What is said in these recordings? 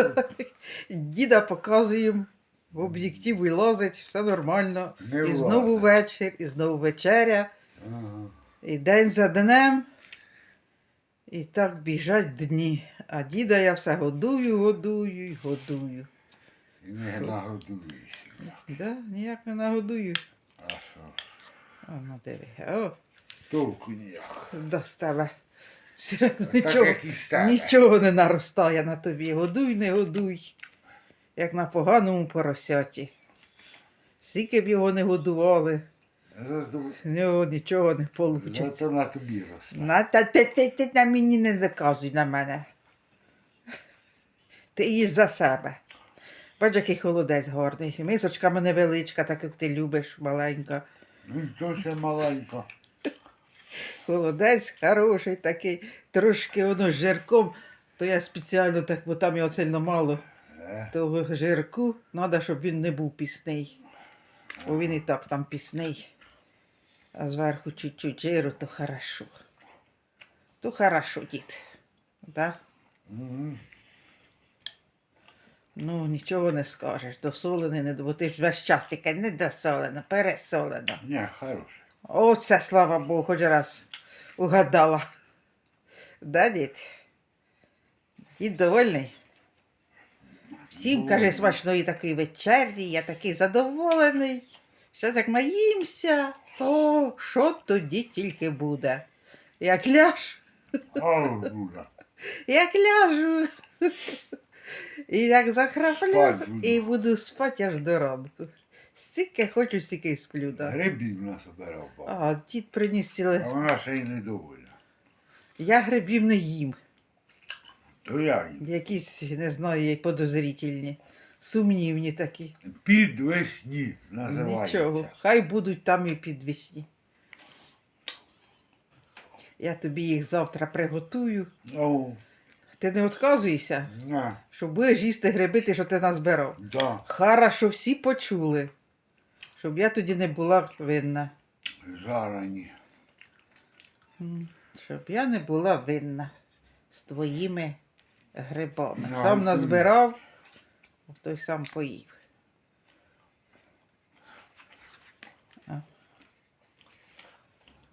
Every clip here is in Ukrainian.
Діда показуємо в об'єктив вилазить, все нормально. Не і знову вечір, і знову вечеря, Ага. і день за днем. І так біжать дні. А діда я все годую, годую й годую. І не нагодуєшся. Да, ніяк не нагодую. А що? О, ну диви. Толку ніяк. до тебе. Все, Так Нічого, як нічого не наростає на тобі. Годуй, не годуй. Як на поганому поросяті. Скільки б його не годували, Зато, з нього нічого не вийде. зато на тобі росте. На, та, ти, ти, ти на мені не доказуй на мене. Ти їж за себе. Бач, який холодець гарний. Мисочка мене величка, так як ти любиш, маленька. Ну ще маленько. Холодець хороший такий, трошки воно з жирком, то я спеціально так, бо там його сильно мало. Е, Того жирку треба, щоб він не був пісний. Бо він і так там пісний. А зверху чуть-чуть жиру, то хорошо. То хорошо, дід. Да? мгм. Ну, нічого не скажеш. Досолений, не бо ти ж весь час тільки не досолено, пересолено. Ні, хороше. Оце, слава Богу, хоч раз угадала. Да, дід? Дід довольний? Всім каже смачної такої вечері, я такий задоволений. Щас як наїмся, о, що тоді тільки буде. Як ляж, як ляжу. І як захраплю, і буду спати аж до ранку. Стільки хочу, стільки й сплю. Да. Грибів насобирав бабу. А, дід приніс ціле. А вона ще й недовольна. Я грибів не їм. То я їм. Якісь, не знаю, є подозрительні, сумнівні такі. Підвесні називається. Нічого, хай будуть там і підвісні. Я тобі їх завтра приготую. О, Ти не відказуєшся, на, що будеш їсти гриби, ти, що ти назбирав. да, Хорошо, всі почули, щоб я тоді не була винна. жарені. Щоб я не була винна з твоїми грибами. Ну, Сам а назбирав, той сам поїв.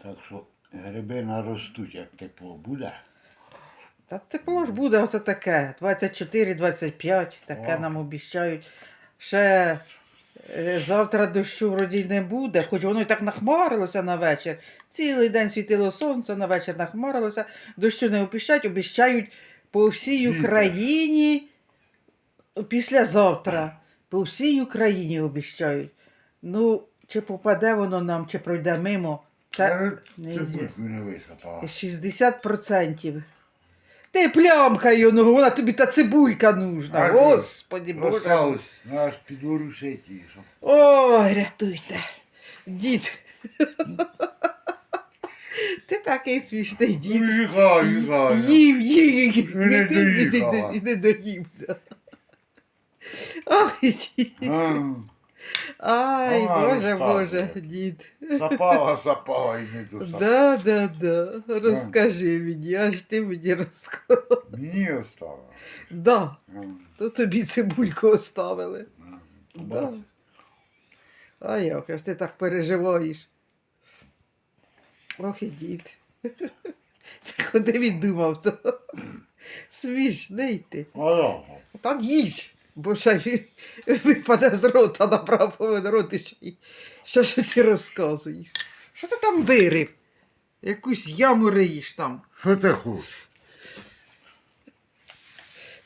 Так що гриби наростуть, як тепло буде. Та тепло ж буде оце таке. 24-25, таке О. нам обіцяють. Ще завтра дощу вроді не буде, хоч воно і так нахмарилося на вечір. Цілий день світило сонце, на вечір нахмарилося. Дощу не обіцяють, обіцяють по всій Україні післязавтра. По всій Україні обіцяють. Ну, чи попаде воно нам, чи пройде мимо, це Це не 60%. Ти плямкай ну вона тобі та цибулька нужна. А, Господи Боже. Осталось, наш підворушити її. Ой, рятуйте. Дід. Ти такий смішний дід. Ну, їхай, їхай. Їв, їв, Не доїхала. доїв. да. Ой, дід. А, Ай, Боже. Боже, дід. Запала, запала і не то. Да, да, да. Розкажи мені, аж ти мені розкажи. Мені осталось. Да. А, То тобі цибульку оставили. а, Да. А як ж ти так переживаєш? Ох і дід. Це куди він думав, то смішний ти. А я. Та їж, бо ще випаде з рота направо рот і ще, ще щось розказуєш. Що ти там вирив? Якусь яму риєш там. Що ти хочеш?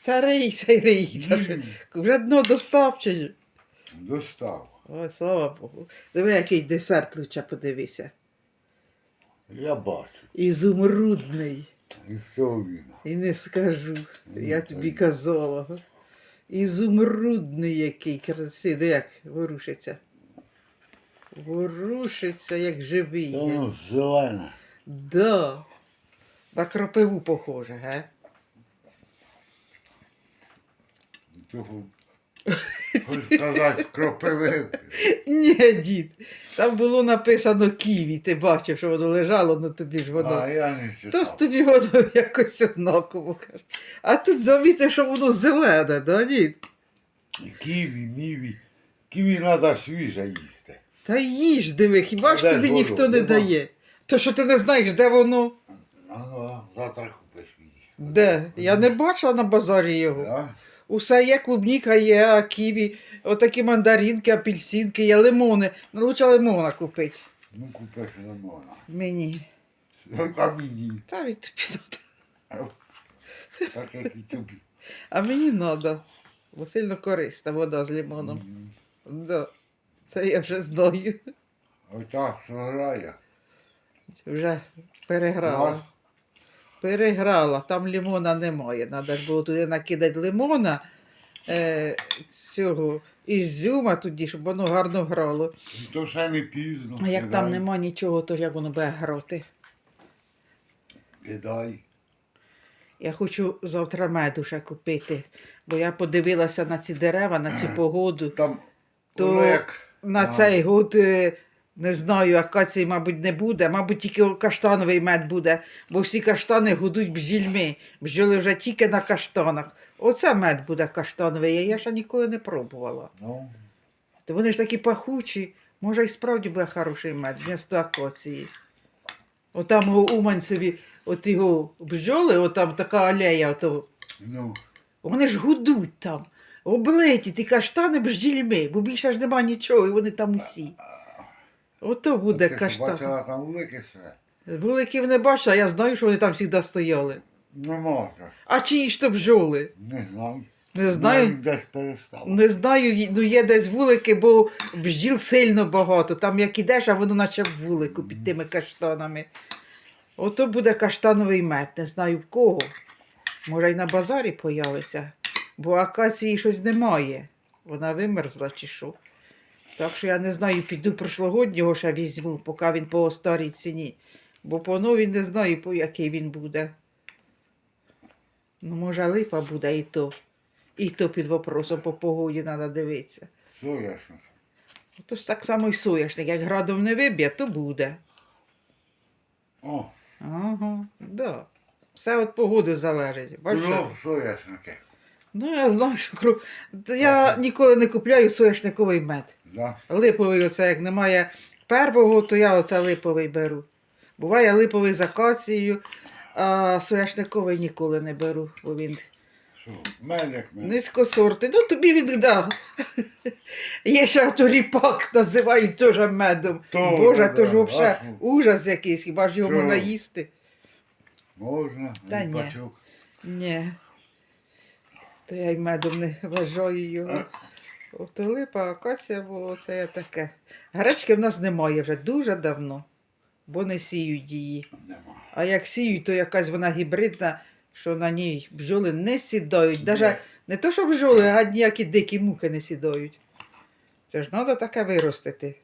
Та рийся й рийся. Вже, дно достав чи ж? Достав. Ой, слава Богу. Диви, який десерт лучше подивися. Я бачу. Ізумрудний. І що він? І не скажу. Я Ну, тобі та- казала. Га. Ізумрудний який красивий. Де як ворушиться. Ворушиться, як живий. Ну, зелена. Да. На кропиву похоже, ге? Того Хоч сказати, кропиви. Ні, дід. Там було написано ківі, ти бачив, що воно лежало, ну тобі ж воно. А я не читав. тобі воно якось однаково каже. А тут замітив, що воно зелене, да, дід? Ківі, міві. Ківі треба свіже їсти. Та їж, диви, хіба ж Де тобі ж воно? ніхто не Нема. дає? То що ти не знаєш, де воно? А ну, а завтра купиш мені. Де? Я не бачила на базарі його. Да? Усе є, клубніка є, ківі, отакі мандаринки, апельсинки, є лимони. Ну, лучше лимона купити. Ну купиш не можна. Мені. А мені. Та від тобі. Так як і тобі. А мені треба. Бо сильно корисна вода з лимоном. Мгм. Да. Це я вже знаю. Отак грає. Вже переграла. Переграла, там лимона немає. Треба ж було туди накидати лимона е, цього ізюма тоді, щоб воно гарно грало. То ще не пізно. А як там нема нічого, то як воно буде грати? Кидай. Я хочу завтра меду ще купити, бо я подивилася на ці дерева, на цю погоду. Там То як. На А. цей год е, не знаю, акації, мабуть, не буде. Мабуть, тільки каштановий мед буде, бо всі каштани гудуть бджільми. Бджоли вже тільки на каштанах. Оце мед буде каштановий, а я ще ніколи не пробувала. Ну, То вони ж такі пахучі. Може, і справді буде хороший мед вмісто акації. Отам у Уманцеві, от його бджоли, отам така алея, ото, ну, вони ж гудуть там. Облиті ті каштани бджільми, бо більше ж нема нічого, і вони там усі. Ото буде каштан. Бачила там велике все. Вуликів не бачила, я знаю, що вони там завжди стояли. Не можна. А чиї ж то бджоли? Не знаю. Не знаю. Навіть Десь перестав. Не знаю, ну є десь вулики, бо бджіл сильно багато. Там як ідеш, а воно наче в вулику під тими каштанами. Ото буде каштановий мед, не знаю в кого. Може, й на базарі появився, бо акації щось немає. Вона вимерзла чи що. Так що я не знаю, піду прошлогоднього ще візьму, поки він по старій ціні. Бо по новій не знаю, по який він буде. Ну, може, липа буде і то. І то під вопросом по погоді треба дивитися. Соняшник. Тож так само і соняшник, як градом не виб'є, то буде. О, Ага, да. Все від погоди залежить. Бачиш? кров соняшники. Ну, я знаю, що кру... Я ніколи не купляю соняшниковий мед. Да? Липовий, оце як немає первого, то я оце липовий беру. Буває липовий з акацією, а соняшниковий ніколи не беру, бо він Що? Мелик мене. низькосортний. Ну тобі він дав. Є ще то ріпак називають теж медом. То, Боже, да, то ж взагалі ужас якийсь, хіба ж його можна їсти? Можна. Та і ні. Ні. То я й медом не вважаю його. Ото липа, акація було це таке. Гречки в нас немає вже дуже давно, бо не сіють її. Нема. А як сіють, то якась вона гібридна, що на ній бджоли не сідають. Даже не то, що бджоли, а ніякі дикі мухи не сідають. Це ж треба таке виростити.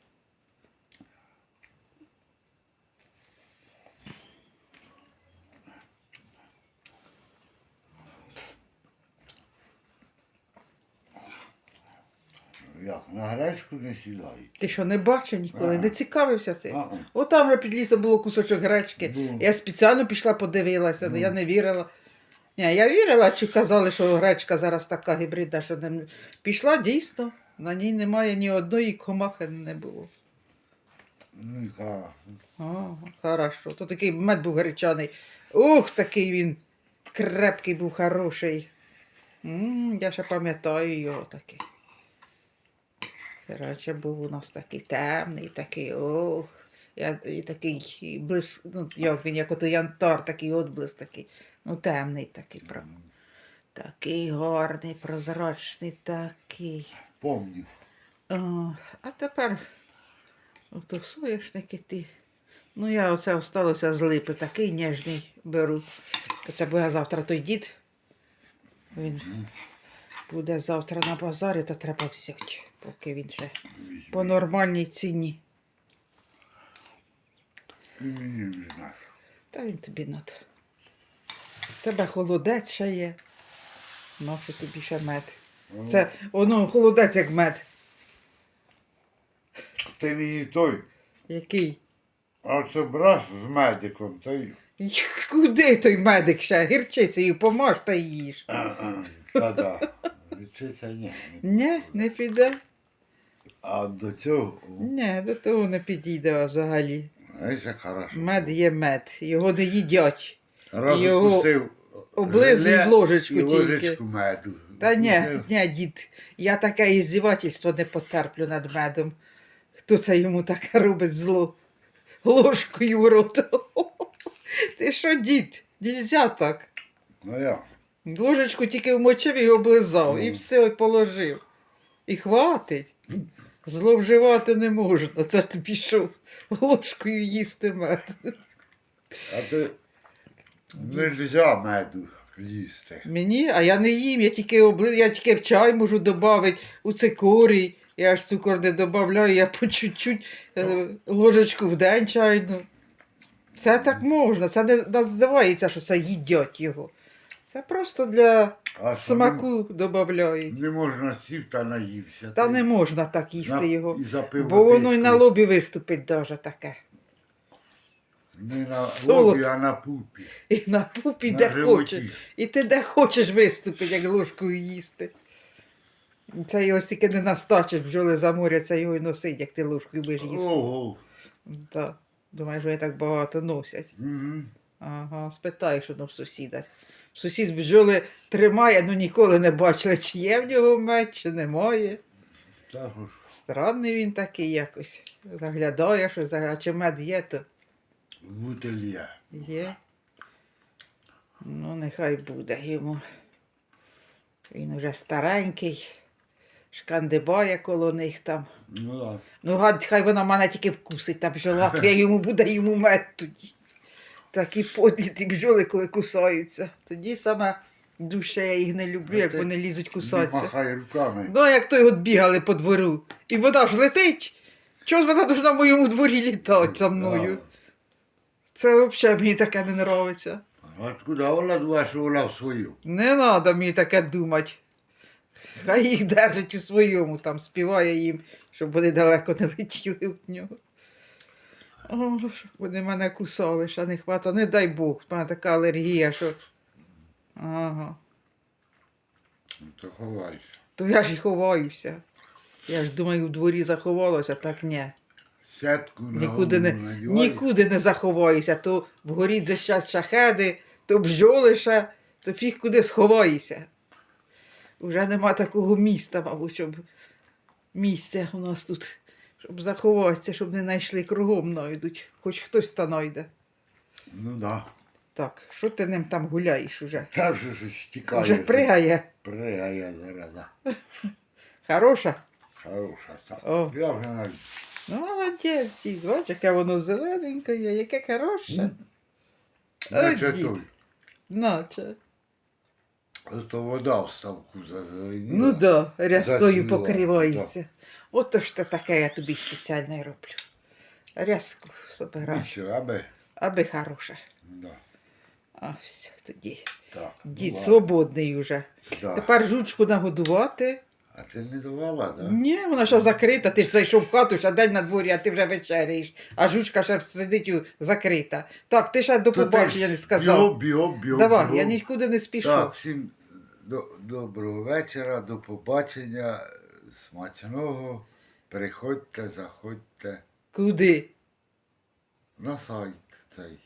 Як? На гречку не сідають. Ти що не бачив ніколи, А. не цікавився цим? А, От там вже під лісом було кусочок гречки. Ну. Я спеціально пішла подивилася, Ну. я не вірила. Ні, я вірила, чи казали, що гречка зараз така гібридна, що не... пішла дійсно. На ній немає ні одної комахи не було. Ну і кара. О, хорошо. То такий мед був гречаний. Ух, такий він крепкий був, хороший. м я ще пам'ятаю його такий. Раніше був у нас такий темний, такий, ох. Я, і такий і блис, ну, як він, як ото янтар, такий отблиск такий. Ну, темний такий, прям. Такий гарний, прозрачний, такий. Помню. О, а тепер ото соняшники ті. Ну, я оце осталося з липи, такий ніжний беру. Це буде завтра той дід. Він буде завтра на базарі, то треба взяти, поки він ще по нормальній ціні. Мені. Та він тобі надо. У тебе холодець ще є. Нащо тобі ще мед? Ну, Це воно холодець як мед. Ти мені той. Який? А це браш з медиком, той. Й, Куди той медик ще? Гірчицею помаж та їж. Та да. Лічиться ні. Ні, не піде. А до цього, Ні, до того не підійде взагалі. знаєш, як хорошо. Мед є мед, його не їдять. Раз його облизують ложечку і тільки. ложечку меду. Та ні, Укусив. ні, дід, я таке іздівательство не потерплю над медом. Хто це йому таке робить зло? Ложкою в рот. Ти що, дід? Нельзя так. Ну я. Ложечку тільки вмочив і облизав, і Ну. все, і положив. І хватить. Зловживати не можна. Це ти пішов ложкою їсти мед. А ти нельзя меду їсти. Мені, а я не їм, я тільки обли... я тільки в чай можу додати, у цикорій. Я ж цукор не додаю, я по чуть-чуть е, ложечку в день чайну. Це так можна, це не називається, що це їдять його. Це просто для А смаку додають. Не можна сів та наївся. Та Ти не можна так їсти на- його. І запив Бо воно й на лобі виступить даже таке. Не на Солод- лобі, а на пупі. І на пупі, на де животі. хочеш. І ти де хочеш виступить, як ложкою їсти. Це його стільки не настачиш, бджоли заморяться його й носить, як ти ложкою будеш їсти. Ого. Да. Думаєш, вони так багато носять. Угу. Ага, спитаєш воно в сусіда. Сусід бджоли тримає, ну ніколи не бачили, чи є в нього меч, чи немає. Так. Странний він такий якось. Заглядає, що за- а чи мед є, то Бутилья. є. Ну, нехай буде йому. Він уже старенький, шкандибає коло них там. Ну так. Ну, гад, хай вона мене тільки вкусить, та бджола, то я йому буде йому мед тоді. Такі подлі ті бджоли, коли кусаються. Тоді саме душе я їх не люблю, як вони лізуть кусатися. махай руками. Ну, як той от бігали по двору. І вона ж летить. Чого ж вона должна в моєму дворі літати за мною? Це взагалі мені таке не подобається. А Откуда вона думає, що вона в свою? Не треба мені таке думати. Хай їх держить у своєму, там співає їм, щоб вони далеко не летіли від нього. О, вони мене кусали, ще не хвата. Не дай Бог, в мене така алергія, що. Ага. Ну, То ховайся. То я ж і ховаюся. Я ж думаю, в дворі заховалося, так ні. Сетку на Нікуди не, голову надівай. нікуди не заховаюся. То вгорі защать шахеди, то бджоли ще, то фіг куди сховаєшся. Уже нема такого міста, мабуть, щоб місця у нас тут, щоб заховатися, щоб не знайшли кругом знайдуть. Хоч хтось та знайде. Ну да. Так, що ти ним там гуляєш уже? Та вже щось тікає. Вже пригає. Пригає зараз. Хороша? Хороша. Так. О. Я вже навіть. Ну, молодець, дід, бач, яке воно зелененьке є, яке хороше. Наче дід. той. Наче. Ото вода в ставку зазеленіла. Ну да, рястою Засіла, покривається. Ото ж то таке я тобі спеціально й роблю. Рязку собираю, що, аби. аби хороше. Да. А все, тоді. Так. Дід свободний уже. Да. Тепер жучку нагодувати. А ти не давала, так? Да? Ні, вона ще закрита. Ти ж зайшов в хату, ще день на дворі, а ти вже вечеряєш. А жучка ще сидить у- закрита. Так, ти ще до То ти побачення не сказав. Бігом, бігом, бігом. Давай, бігом. я нікуди не спішу. Так, всім до, доброго вечора, до побачення, смачного. Приходьте, заходьте Куди? на сайт цей.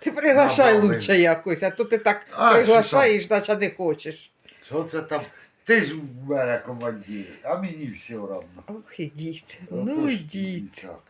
Ти приглашай Набавив. лучше якось, а то ти так А, приглашаєш, наче не хочеш. Що це там? Ти ж в мене командир, а мені все одно. Ох, ідіть. Ну ідіть. Так.